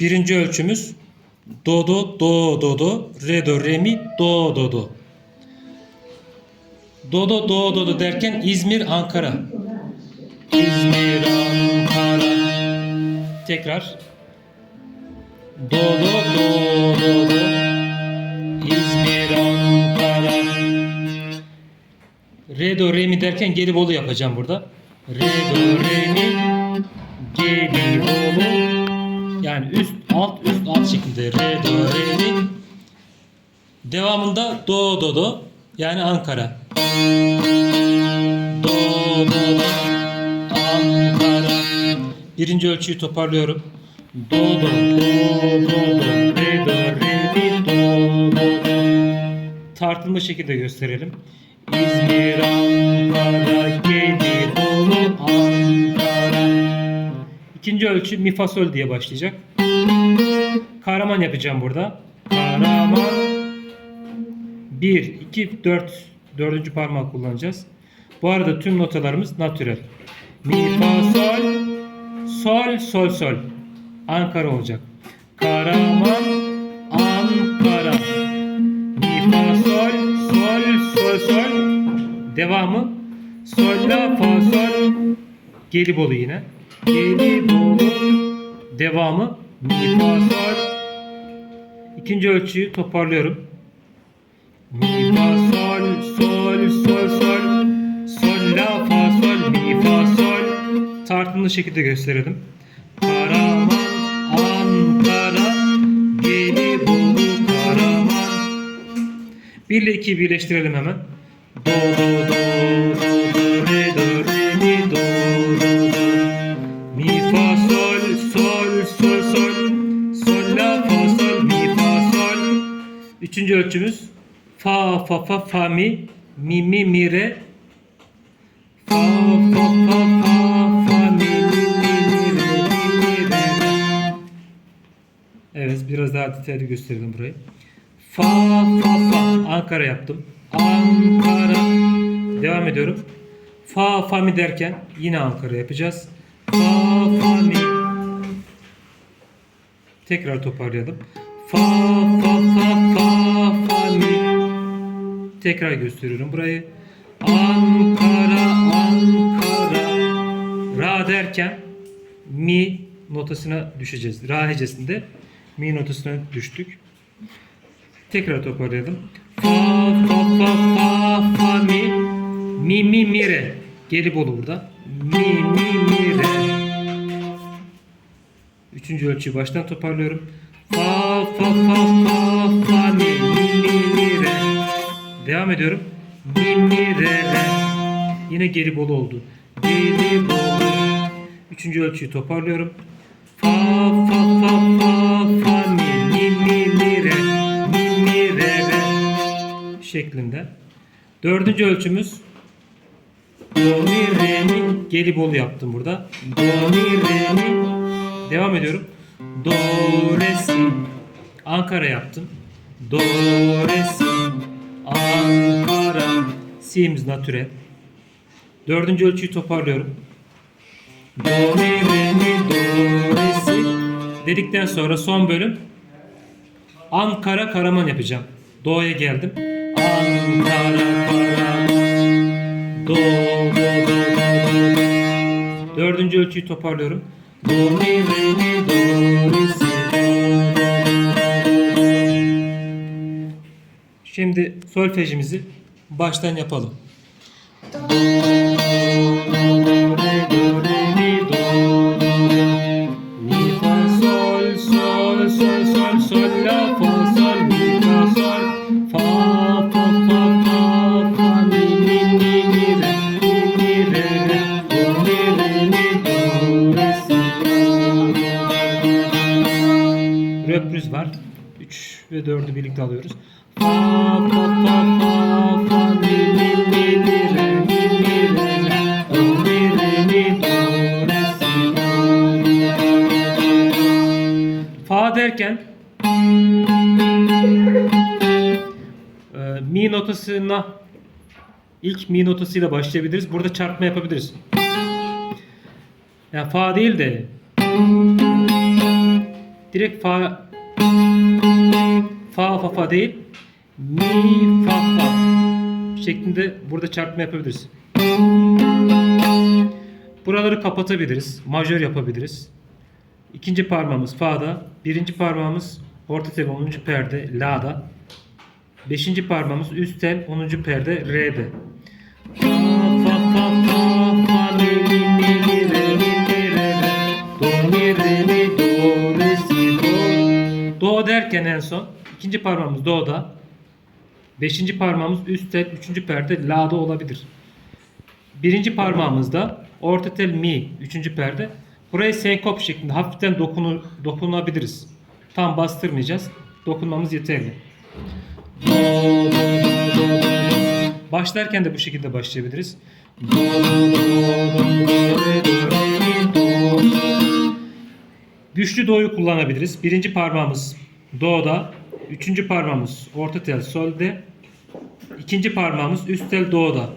Birinci ölçümüz do do do do do re do re mi do do do. Do do do do do derken İzmir Ankara. İzmir Ankara. Tekrar. Do do do do do. İzmir Ankara. Re do re mi derken Gelibolu yapacağım burada. Re do re mi Gelibolu. Yani üst alt üst alt şeklinde re do re mi. Devamında do do do yani Ankara. Do do do Ankara. Birinci ölçüyü toparlıyorum. Do do do do do re do re mi do do do. Tartılma şekilde gösterelim. İzmir, Ankara, Gelibolu, Ankara. İkinci ölçü mi fa sol diye başlayacak. Kahraman yapacağım burada. Kahraman 1, 2, 4 dördüncü parmağı kullanacağız. Bu arada tüm notalarımız natürel. Mi, fa, sol, sol, sol, sol. Ankara olacak. Kahraman, Ankara. Mi, fa, sol, sol, sol, sol. Devamı sol, la, fa, sol. Gelibolu yine. Gelibolu. Devamı mi, fa, sol. İkinci ölçüyü toparlıyorum. Mi, fa, sol, sol, sol, sol. Sol, la, fa, sol, mi, fa, sol. Tartımlı şekilde gösterelim. Karaman, Ankara, Gelibolu, Karaman. 1 ile 2'yi birleştirelim hemen. Do, do, do, Üçüncü ölçümüz. Fa, fa, fa, fa, mi. Mi, mi, mi, re. Fa, fa, fa, fa, fa, mi, mi, mi, mi, re, mi, mi, re. Evet biraz daha detaylı gösterelim burayı. Fa, fa, fa. Ankara yaptım. Ankara. Devam ediyorum. Fa, fa, mi derken yine Ankara yapacağız. Fa, fa, mi. Tekrar toparlayalım. Fa, fa, Tekrar gösteriyorum burayı. Ankara, Ankara. Ra derken mi notasına düşeceğiz. Ra hecesinde mi notasına düştük. Tekrar toparlayalım. Fa, fa, fa, fa, fa, mi. Mi, mi, mi, re. Gelibolu burada. Mi, mi, mi, re. Üçüncü ölçüyü baştan toparlıyorum. Fa, fa, fa, fa, fa, mi. Devam ediyorum. Mi. Yine Gelibolu oldu. Gelibolu. Üçüncü ölçüyü toparlıyorum. Fa, fa, fa, fa, fa, mi, mi, mi, mi, re. Mi, mi, re, re. Şeklinde. Dördüncü ölçümüz Do, mi, re, mi. Gelibolu yaptım burada. Do, mi, re, mi. Devam ediyorum. Do, re, si. Ankara yaptım. Do, re, si. Ankara. Si'miz natürel. Dördüncü ölçüyü toparlıyorum. Do, mi, re, mi, do, re, si. Dedikten sonra son bölüm Ankara Karaman yapacağım. Do'ya geldim. Ankara Karaman. Do, do, do, do, do. Dördüncü ölçüyü toparlıyorum. Do, mi, re, mi, do, Şimdi solfejimizi baştan yapalım. Do, ve 4'ü birlikte alıyoruz. Fa, fa, fa, fa, fa, mi, mi, mi, mi, re, mi, mi, re, re. Mi, re, mi, do, re, si, do. Fa derken e, mi notasına ilk mi notasıyla başlayabiliriz. Burada çarpma yapabiliriz. Yani fa değil de direkt fa fa fa fa değil mi fa fa şeklinde burada çarpma yapabiliriz. Buraları kapatabiliriz. Majör yapabiliriz. İkinci parmağımız fa'da, birinci parmağımız orta tel 10. perde la'da. Beşinci parmağımız üst tel 10. perde re'de. Do derken en son ikinci parmağımız do'da beşinci parmağımız üst tel üçüncü perde la'da olabilir. Birinci parmağımızda orta tel mi üçüncü perde burayı senkop şeklinde hafiften dokunu, dokunabiliriz. Tam bastırmayacağız. Dokunmamız yeterli. Başlarken de bu şekilde başlayabiliriz. Güçlü do'yu kullanabiliriz. Birinci parmağımız do'da, üçüncü parmağımız orta tel sol'de, ikinci parmağımız üst tel do'da.